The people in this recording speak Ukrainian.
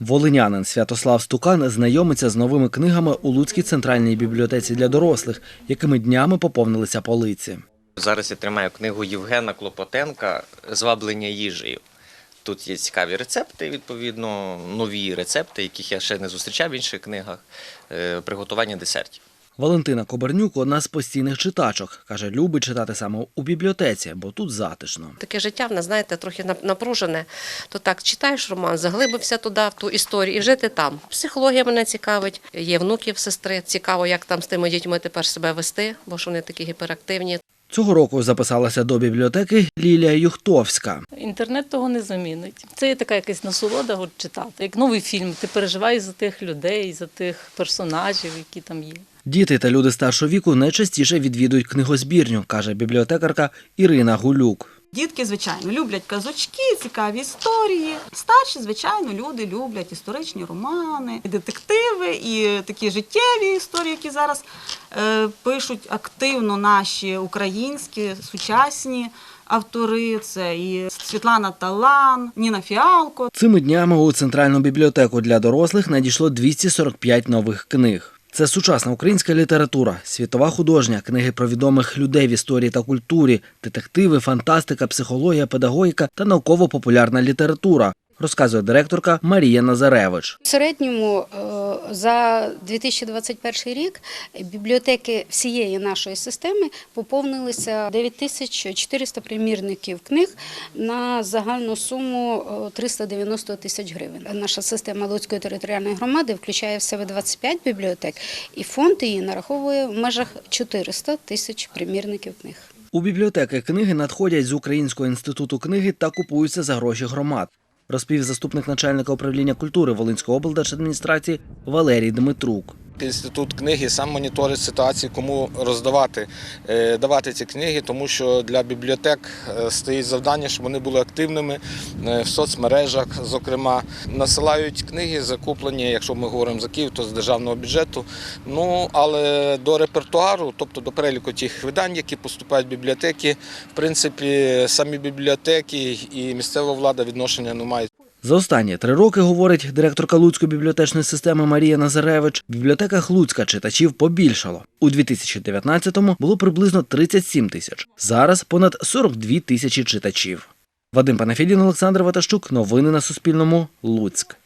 Волинянин Святослав Стукан знайомиться з новими книгами у Луцькій центральній бібліотеці для дорослих, якими днями поповнилися полиці. Зараз я тримаю книгу Євгена Клопотенка Зваблення їжею. Тут є цікаві рецепти, відповідно, нові рецепти, яких я ще не зустрічав в інших книгах, е, приготування десертів. Валентина Кобернюк одна з постійних читачок. Каже, любить читати саме у бібліотеці, бо тут затишно. Таке життя в нас, знаєте, трохи нап- напружене. То так читаєш роман, заглибився туди, в ту історію, і жити там. Психологія мене цікавить. Є внуків, сестри. Цікаво, як там з тими дітьми тепер себе вести, бо ж вони такі гіперактивні. Цього року записалася до бібліотеки Лілія Юхтовська. Інтернет того не замінить. Це є така якась насолода от, читати. Як новий фільм, ти переживаєш за тих людей, за тих персонажів, які там є. Діти та люди старшого віку найчастіше відвідують книгозбірню, каже бібліотекарка Ірина Гулюк. Дітки, звичайно, люблять казочки, цікаві історії. Старші, звичайно, люди люблять історичні романи, детективи, і такі життєві історії, які зараз е, пишуть активно наші українські сучасні автори. Це і Світлана Талан, Ніна Фіалко. Цими днями у центральну бібліотеку для дорослих надійшло 245 нових книг. Це сучасна українська література, світова художня, книги про відомих людей в історії та культурі, детективи, фантастика, психологія, педагогіка та науково-популярна література, розказує директорка Марія Назаревич. В середньому е, за 2021 рік бібліотеки всієї нашої системи поповнилися 9400 примірників книг на загальну суму е, 390 тисяч гривень. Наша система Луцької територіальної громади включає в себе 25 бібліотек, і фонд її нараховує в межах 400 тисяч примірників книг. У бібліотеки книги надходять з Українського інституту книги та купуються за гроші громад. Розповів заступник начальника управління культури Волинської облдержадміністрації Валерій Дмитрук. Інститут книги сам моніторить ситуацію, кому роздавати е, давати ці книги, тому що для бібліотек е, стоїть завдання, щоб вони були активними е, в соцмережах. Зокрема, насилають книги, закуплені, якщо ми говоримо за Київ, то з державного бюджету. Ну але до репертуару, тобто до переліку тих видань, які поступають в бібліотеки, в принципі, самі бібліотеки і місцева влада відношення не мають. За останні три роки, говорить директорка Луцької бібліотечної системи Марія Назаревич, в бібліотеках Луцька читачів побільшало. У 2019-му було приблизно 37 тисяч. Зараз понад 42 тисячі читачів. Вадим Панафідін, Олександр Ватащук. Новини на Суспільному. Луцьк.